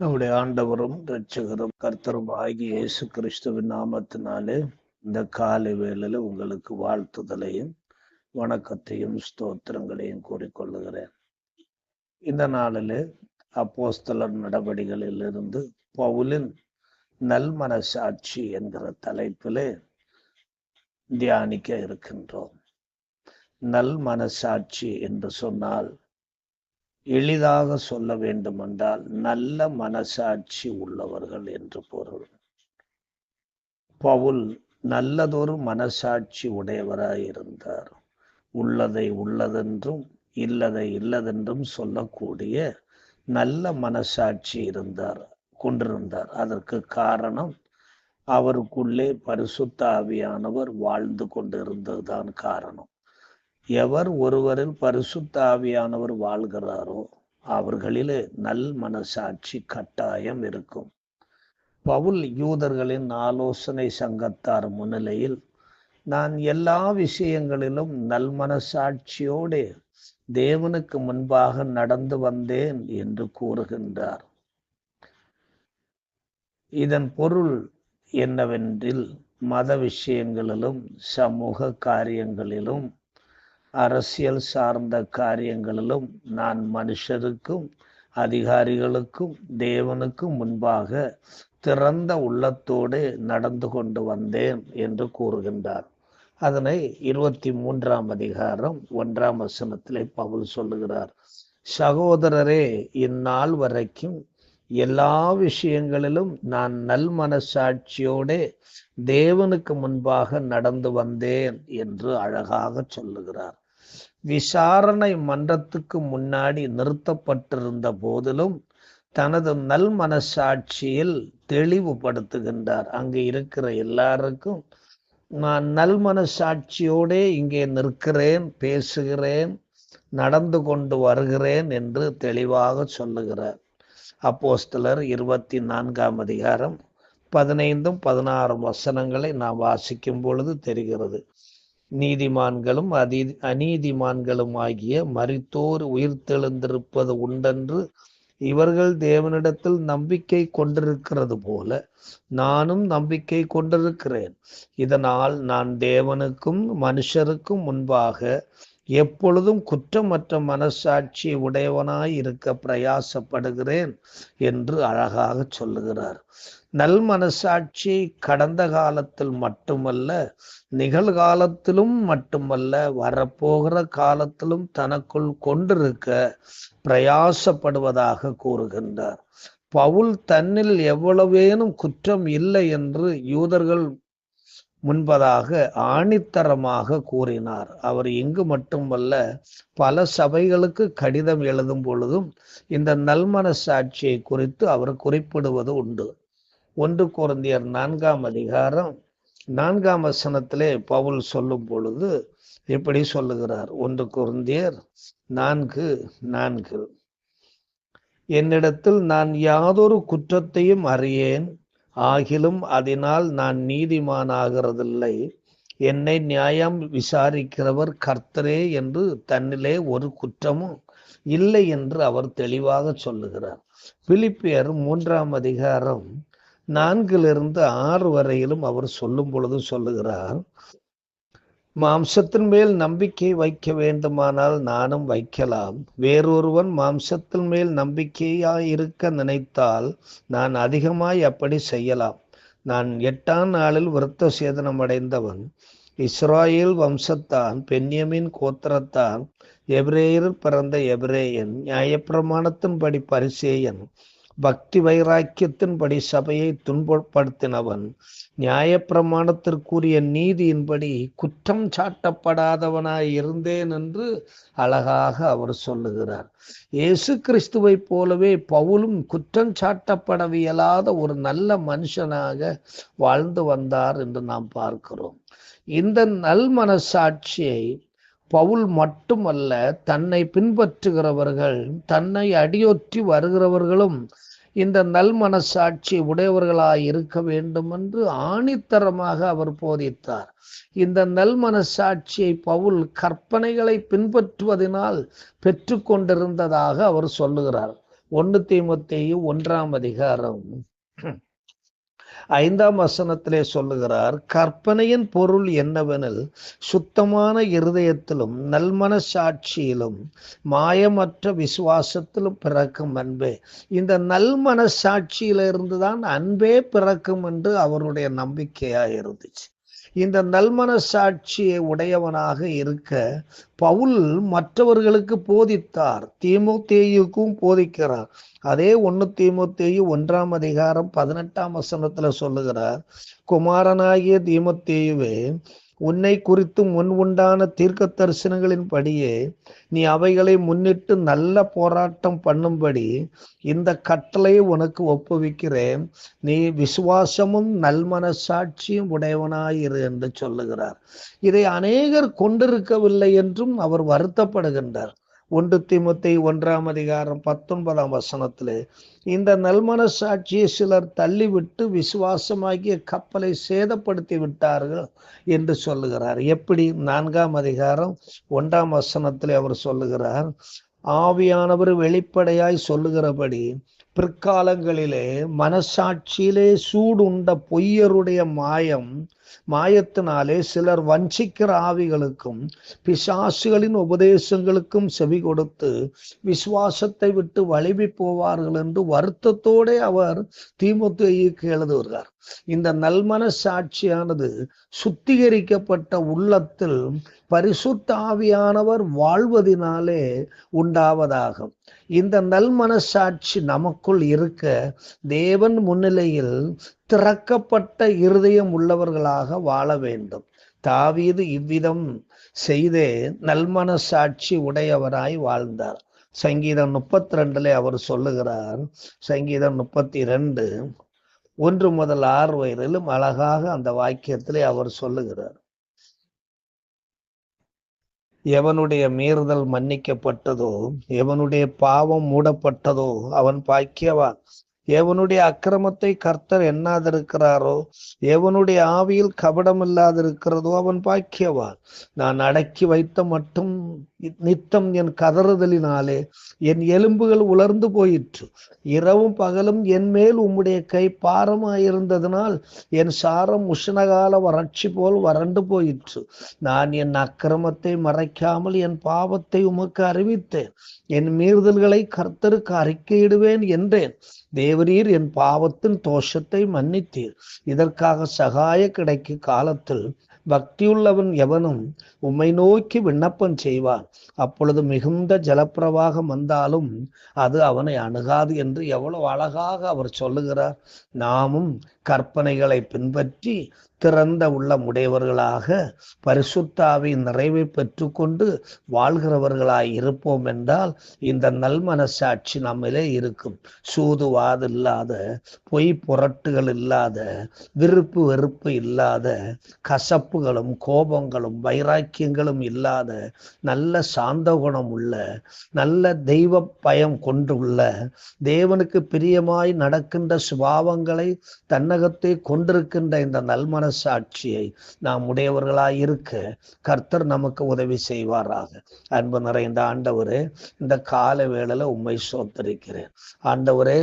நம்முடைய ஆண்டவரும் ரட்சகரும் கர்த்தரும் ஆகிய இயேசு கிறிஸ்துவின் நாமத்தினாலே இந்த காலை வேளையில உங்களுக்கு வாழ்த்துதலையும் வணக்கத்தையும் ஸ்தோத்திரங்களையும் கூறிக்கொள்ளுகிறேன். இந்த நாளில் அப்போஸ்தலர் நடவடிக்கைகளிலிருந்து பவுலின் நல்மனசாட்சி என்கிற தலைப்பிலே தியானிக்க இருக்கின்றோம். நல் மனசாட்சி என்று சொன்னால் எளிதாக சொல்ல வேண்டுமென்றால் நல்ல மனசாட்சி உள்ளவர்கள் என்று பொருள். பவுல் நல்லதொரு மனசாட்சி உடையவராய் இருந்தார். உள்ளதை உள்ளதென்றும் இல்லதை இல்லதென்றும் சொல்லக்கூடிய நல்ல மனசாட்சி இருந்தார் கொண்டிருந்தார். அதற்கு காரணம் அவருக்குள்ளே பரிசுத்த ஆவியானவர் வாழ்ந்து கொண்டிருந்ததுதான் காரணம். எவர் ஒருவரில் பரிசுத்தாவியானவர் வாழ்கிறாரோ அவர்களிலே நல் மனசாட்சி கட்டாயம் இருக்கும். பவுல் யூதர்களின் ஆலோசனை சங்கத்தார் முன்னிலையில் நான் எல்லா விஷயங்களிலும் நல் மனசாட்சியோடு தேவனுக்கு முன்பாக நடந்து வந்தேன் என்று கூறுகின்றார். இதன் பொருள் என்னவென்றில் மத விஷயங்களிலும் சமூக காரியங்களிலும் அரசியல் சார்ந்த காரியங்களிலும் நான் மனுஷருக்கும் அதிகாரிகளுக்கும் தேவனுக்கும் முன்பாக திறந்த உள்ளத்தோடு நடந்து கொண்டு வந்தேன் என்று கூறுகின்றார். அதனை இருபத்தி மூன்றாம் அதிகாரம் ஒன்றாம் வசனத்திலே பவுல் சொல்லுகிறார். சகோதரரே இந்நாள் வரைக்கும் எல்லா விஷயங்களிலும் நான் நல் மனசாட்சியோடு தேவனுக்கு முன்பாக நடந்து வந்தேன் என்று அழகாக சொல்லுகிறார். விசாரணை மன்றத்துக்கு முன்னாடி நிறுத்தப்பட்டிருந்த போதிலும் தனது நல் மனசாட்சியில் தெளிவுபடுத்துகின்றார். அங்கு இருக்கிற எல்லாருக்கும் நான் நல் மனசாட்சியோடே இங்கே நிற்கிறேன் பேசுகிறேன் நடந்து கொண்டு வருகிறேன் என்று தெளிவாக சொல்லுகிறார். அப்போஸ்தலர் இருபத்தி நான்காம் அதிகாரம் பதினைந்தும் பதினாறும் வசனங்களை நாம் வாசிக்கும் பொழுது தெரிகிறது. நீதிமான்களும் அதி அநீதிமான்களும் ஆகிய மறித்தோர் உயிர்த்தெழுந்திருப்பது உண்டென்று இவர்கள் தேவனிடத்தில் நம்பிக்கை கொண்டிருக்கிறது போல நானும் நம்பிக்கை கொண்டிருக்கிறேன். இதனால் நான் தேவனுக்கும் மனுஷருக்கும் முன்பாக எப்பொழுதும் குற்றமற்ற மனசாட்சி உடையவனாய் இருக்க பிரயாசப்படுகிறேன் என்று அழகாக சொல்லுகிறார். நல் மனசாட்சி கடந்த காலத்தில் மட்டுமல்ல நிகழ்காலத்திலும் மட்டுமல்ல வரப்போகிற காலத்திலும் தனக்குள் கொண்டிருக்க பிரயாசப்படுவதாக கூறுகின்றார். பவுல் தன்னில் எவ்வளவேனும் குற்றம் இல்லை என்று யூதர்கள் முன்பதாக ஆணித்தரமாக கூறினார். அவர் இங்கு மட்டுமல்ல பல சபைகளுக்கு கடிதம் எழுதும் பொழுதும் இந்த நல்மன சாட்சியை குறித்து அவர் குறிப்பிடுவது உண்டு. ஒன்று குழந்தையர் நான்காம் அதிகாரம் நான்காம் வசனத்திலே பவுல் சொல்லும் பொழுது இப்படி சொல்லுகிறார். ஒன்று குழந்தையர் நான்கு நான்கு. என்னிடத்தில் நான் யாதொரு குற்றத்தையும் அறியேன். ஆகிலும் அதனால் நான் நீதிமானாகிறதில்லை. என்னை நியாயம் விசாரிக்கிறவர் கர்த்தரே என்று தன்னிலே ஒரு குற்றமும் இல்லை என்று அவர் தெளிவாக சொல்லுகிறார். பிலிப்பியர் மூன்றாம் அதிகாரம் நான்கிலிருந்து ஆறு வரையிலும் அவர் சொல்லும் பொழுது சொல்லுகிறார் மாம்சத்தின் மேல் நம்பிக்கை வைக்க வேண்டுமானால் நானும் வைக்கலாம். வேறொருவன் மாம்சத்தின் மேல் நம்பிக்கையாய் இருக்க நினைத்தால் நான் அதிகமாய் அப்படி செய்யலாம். நான் எட்டாம் நாளில் விருத்த சேதனம் அடைந்தவன் இஸ்ராயேல் வம்சத்தான் பென்யமின் கோத்திரத்தான் எபிரேயர் பிறந்த எபிரேயன் நியாயப்பிரமாணத்தின்படி பரிசேயன். பக்தி வைராக்கியத்தின்படி சபையை துன்பப்படுத்தினவன் நியாயப்பிரமாணத்திற்குரிய நீதியின்படி குற்றம் சாட்டப்படாதவனாய் இருந்தேன் என்று அழகாக அவர் சொல்லுகிறார். இயேசு கிறிஸ்துவை போலவே பவுலும் குற்றம் சாட்டப்படவியலாத ஒரு நல்ல மனுஷனாக வாழ்ந்து வந்தார் என்று நாம் பார்க்கிறோம். இந்த நல் மனசாட்சியை பவுல் மட்டுமல்ல தன்னை பின்பற்றுகிறவர்கள் தன்னை அடியொற்றி வருகிறவர்களும் இந்த நல் மனசாட்சி உடையவர்களாய் இருக்க வேண்டும் என்று ஆணித்தரமாக அவர் போதித்தார். இந்த நல் மனசாட்சியை பவுல் கற்பனைகளை பின்பற்றுவதனால் பெற்று கொண்டிருந்ததாக அவர் சொல்லுகிறார். ஒன்னு தீமத்தேயும் ஒன்றாம் அதிகாரம். ஐந்தாம் வசனத்திலே சொல்லுகிறார் கற்பனையின் பொருள் என்னவெனில் சுத்தமான இருதயத்திலும் நல்மன சாட்சியிலும் மாயமற்ற விசுவாசத்திலும் பிறக்கும் அன்பே. இந்த நல்மன சாட்சியில இருந்துதான் அன்பே பிறக்கும் என்று அவருடைய நம்பிக்கையாக இருந்துச்சு. இந்த நல்மன சாட்சியை உடையவனாக இருக்க பவுல் மற்றவர்களுக்கு போதித்தார். தீமுத்தேயுக்கும் போதிக்கிறார். அதே ஒன்று தீமுத்தேயு ஒன்றாம் அதிகாரம் பதினெட்டாம் வசனத்துல சொல்லுகிறார். குமாரனாகிய தீமுத்தேயுவே உன்னை குறித்தும் முன் உண்டான தீர்க்க தரிசனங்களின் படியே நீ அவைகளை முன்னிட்டு நல்ல போராட்டம் பண்ணும்படி இந்த கட்டளையை உனக்கு ஒப்புவிக்கிறேன். நீ விசுவாசமும் நல்மனசாட்சியும் உடையவனாயிரு என்று சொல்லுகிறார். இதை அநேகர் கொண்டிருக்கவில்லை என்றும் அவர் வருத்தப்படுகின்றார். ஒன்று திமுத்தை ஒன்றாம் அதிகாரம் பத்தொன்பதாம் வசனத்திலே இந்த நல்மன சாட்சியை சிலர் தள்ளிவிட்டு விசுவாசமாகிய கப்பலை சேதப்படுத்தி விட்டார்கள் என்று சொல்லுகிறார். எப்படி? நான்காம் அதிகாரம் ஒன்றாம் வசனத்திலே அவர் சொல்லுகிறார் ஆவியானவர் வெளிப்படையாய் சொல்லுகிறபடி பிற்காலங்களிலே மனசாட்சியிலே சூடுண்ட பொய்யருடைய மாயம் மாயத்தினாலே சிலர் வஞ்சிக்கிற ஆவிகளுக்கும் பிசாசுகளின் உபதேசங்களுக்கும் செவி கொடுத்து விசுவாசத்தை விட்டு வழிவி போவார்கள் என்று வருத்தத்தோட அவர் தீமுத்தையுக்கு எழுதுகிறார். இந்த நல்மன சாட்சியானது சுத்திகரிக்கப்பட்ட உள்ளத்தில் பரிசுத்த ஆவியானவர் வாழ்வதினாலே உண்டாவதாகும். இந்த நல்மனசாட்சி நமக்குள் இருக்க தேவன் முன்னிலையில் திறக்கப்பட்ட இருதயம் உள்ளவர்களாக வாழ வேண்டும். தாவீது இவ்விதம் செய்தே நல்மனசாட்சி உடையவராய் வாழ்ந்தார். சங்கீதம் முப்பத்தி ரெண்டுல அவர் சொல்லுகிறார் சங்கீதம் முப்பத்தி ரெண்டு ஒன்று முதல் ஆறு வயதிலும் அழகாக அந்த வாக்கியத்திலே அவர் சொல்லுகிறார். எவனுடைய மீறுதல் மன்னிக்கப்பட்டதோ எவனுடைய பாவம் மூடப்பட்டதோ அவன் பாக்கியவான். எவனுடைய அக்கிரமத்தை கர்த்தர் எண்ணாதிருக்கிறாரோ எவனுடைய ஆவியில் கபடம் இல்லாதிருக்கிறதோ அவன் பாக்கியவான். நான் அடக்கி வைத்த மட்டும் நித்தம் என் கதறுதலினாலே என் எலும்புகள் உலர்ந்து போயிற்று. இரவும் பகலும் என் மேல் உம்முடைய கை பாரமாயிருந்ததினால் என் சாரம் உஷ்ணகால வறட்சி போல் வறண்டு போயிற்று. நான் என் அக்கிரமத்தை மறைக்காமல் என் பாவத்தை உமக்கு அறிவித்தேன். என் மீறுதல்களை கர்த்தருக்கு அறிக்கையிடுவேன் என்றேன். தேவரீர் என் பாவத்தின் தோஷத்தை மன்னித்தீர். இதற்காக சகாய கிடைக்கும் காலத்தில் பக்தியுள்ளவன் எவனும் உம்மை நோக்கி விண்ணப்பம் செய்வான் அப்பொழுது மிகுந்த ஜலப்பிரவாகம் வந்தாலும் அது அவனை அணுகாது என்று எவ்வளவு அழகாக அவர் சொல்லுகிறார் நாமும் கற்பனைகளை பின்பற்றி திறந்த உள்ளமுடையவர்களாக பரிசுத்தாவின் நிறைவை பெற்றுக்கொண்டு வாழ்கிறவர்களாய் இருப்போம் என்றால் இந்த நல்மனசாட்சி நம்மிலே இருக்கும் சூதுவாது இல்லாத பொய் புரட்டுகள் இல்லாத விருப்பு வெறுப்பு இல்லாத கசப்பு வெறுப்புகளும் கோபங்களும் வைராக்கியங்களும் இல்லாத நல்ல சாந்த குணம் உள்ள நல்ல தெய்வ பயம் கொண்டுள்ள தேவனுக்கு பிரியமாய் நடக்கின்ற சுபாவங்களை தன்னகத்தை கொண்டிருக்கின்ற இந்த நல்மனசாட்சியை நாம் உடையவர்களாய் இருக்க கர்த்தர் நமக்கு உதவி செய்வாராக. அன்பு நிறைந்த ஆண்டவரே இந்த கால வேளையில உண்மை சோத்தரிக்கிறேன். ஆண்டவரே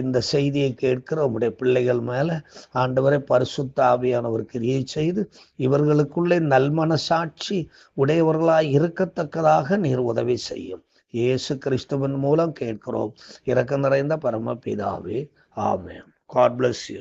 இந்த செய்தியை கேட்கிற உம்முடைய பிள்ளைகள் மேல ஆண்டவரை பரிசுத்த ஆவியானவர் கிரியை செய்து இவர் இவர்களுக்குள்ளே நல்மனசாட்சி உடையவர்களாய் இருக்கத்தக்கதாக நீர் உதவி செய்யும். இயேசு கிறிஸ்துவின் மூலம் கேட்கிறோம். இறக்க நிறைந்த பரமபிதாவே ஆமே காட் பிளஸ் யூ